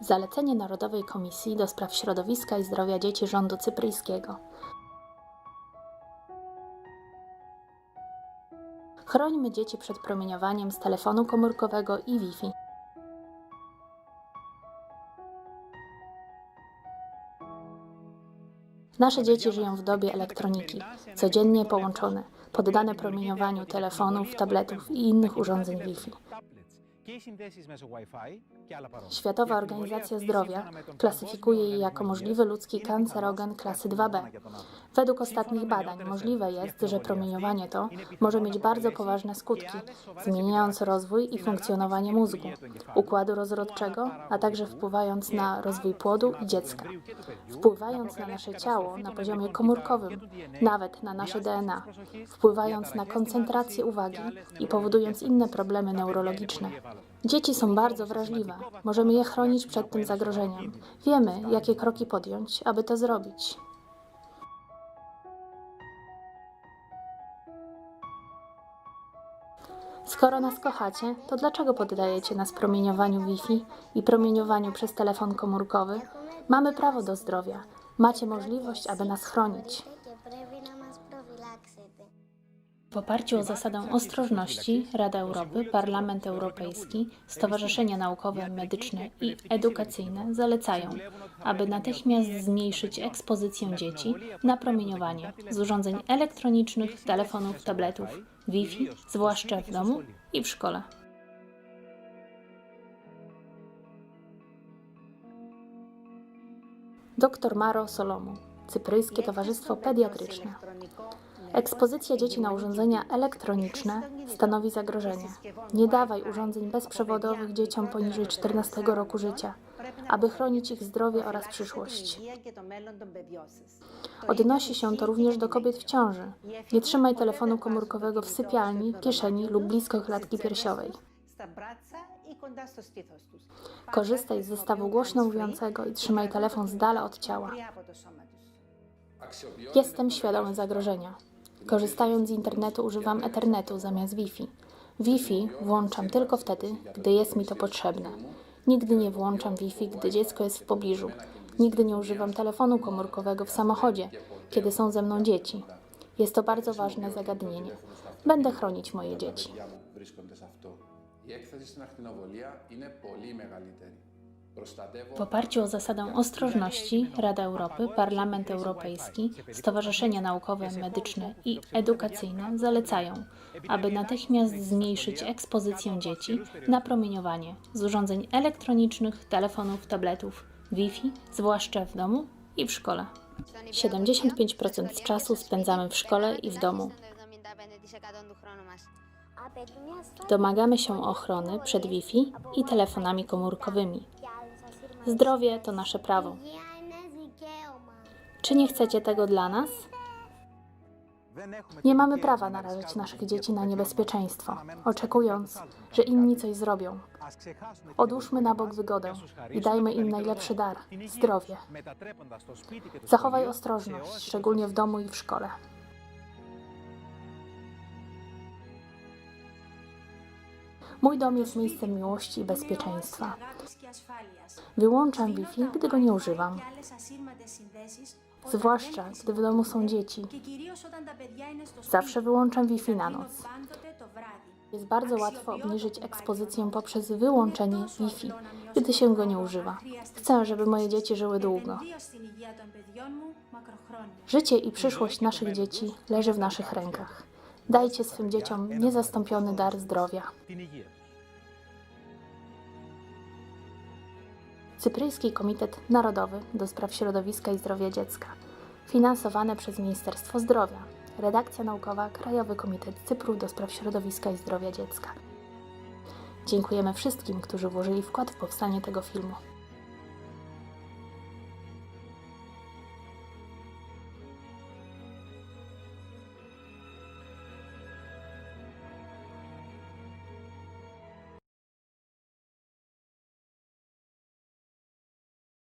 Zalecenie Narodowej Komisji do Spraw Środowiska i Zdrowia Dzieci rządu cypryjskiego. Chrońmy dzieci przed promieniowaniem z telefonu komórkowego i Wi-Fi. Nasze dzieci żyją w dobie elektroniki, codziennie połączone, poddane promieniowaniu telefonów, tabletów i innych urządzeń Wi-Fi. Światowa Organizacja Zdrowia klasyfikuje je jako możliwy ludzki kancerogen klasy 2B. Według ostatnich badań możliwe jest, że promieniowanie to może mieć bardzo poważne skutki, zmieniając rozwój i funkcjonowanie mózgu, układu rozrodczego, a także wpływając na rozwój płodu i dziecka, wpływając na nasze ciało na poziomie komórkowym, nawet na nasze DNA, wpływając na koncentrację uwagi i powodując inne problemy neurologiczne. Dzieci są bardzo wrażliwe. Możemy je chronić przed tym zagrożeniem. Wiemy, jakie kroki podjąć, aby to zrobić. Skoro nas kochacie, to dlaczego poddajecie nas promieniowaniu Wi-Fi i promieniowaniu przez telefon komórkowy? Mamy prawo do zdrowia. Macie możliwość, aby nas chronić. W oparciu o zasadę ostrożności Rada Europy, Parlament Europejski, Stowarzyszenia Naukowe, Medyczne i Edukacyjne zalecają, aby natychmiast zmniejszyć ekspozycję dzieci na promieniowanie z urządzeń elektronicznych, telefonów, tabletów, Wi-Fi, zwłaszcza w domu i w szkole. Dr Maro Solomu, Cypryjskie Towarzystwo Pediatryczne. Ekspozycja dzieci na urządzenia elektroniczne stanowi zagrożenie. Nie dawaj urządzeń bezprzewodowych dzieciom poniżej 14 roku życia, aby chronić ich zdrowie oraz przyszłość. Odnosi się to również do kobiet w ciąży. Nie trzymaj telefonu komórkowego w sypialni, kieszeni lub blisko klatki piersiowej. Korzystaj z zestawu głośno mówiącego i trzymaj telefon z dala od ciała. Jestem świadomy zagrożenia. Korzystając z internetu używam Ethernetu zamiast Wi-Fi. Wi-Fi włączam tylko wtedy, gdy jest mi to potrzebne. Nigdy nie włączam Wi-Fi, gdy dziecko jest w pobliżu. Nigdy nie używam telefonu komórkowego w samochodzie, kiedy są ze mną dzieci. Jest to bardzo ważne zagadnienie. Będę chronić moje dzieci. παιδιά μου βρίσκονται σε αυτό. Η έκθεση στην ακτινοβολία είναι πολύ μεγαλύτερη. W oparciu o zasadę ostrożności Rada Europy, Parlament Europejski, stowarzyszenia naukowe, medyczne i edukacyjne zalecają, aby natychmiast zmniejszyć ekspozycję dzieci na promieniowanie z urządzeń elektronicznych, telefonów, tabletów, Wi-Fi, zwłaszcza w domu i w szkole. 75% czasu spędzamy w szkole i w domu. Domagamy się ochrony przed Wi-Fi i telefonami komórkowymi. Zdrowie to nasze prawo. Czy nie chcecie tego dla nas? Nie mamy prawa narażać naszych dzieci na niebezpieczeństwo, oczekując, że inni coś zrobią. Odłóżmy na bok wygodę i dajmy im najlepszy dar zdrowie. Zachowaj ostrożność, szczególnie w domu i w szkole. Mój dom jest miejscem miłości i bezpieczeństwa. Wyłączam Wi-Fi, gdy go nie używam, zwłaszcza gdy w domu są dzieci. Zawsze wyłączam Wi-Fi na noc. Jest bardzo łatwo obniżyć ekspozycję poprzez wyłączenie Wi-Fi, gdy się go nie używa. Chcę, żeby moje dzieci żyły długo. Życie i przyszłość naszych dzieci leży w naszych rękach. Dajcie swym dzieciom niezastąpiony dar zdrowia. Cypryjski Komitet Narodowy do Spraw Środowiska i Zdrowia Dziecka. Finansowane przez Ministerstwo Zdrowia. Redakcja naukowa Krajowy Komitet Cypru do Spraw Środowiska i Zdrowia Dziecka. Dziękujemy wszystkim, którzy włożyli wkład w powstanie tego filmu.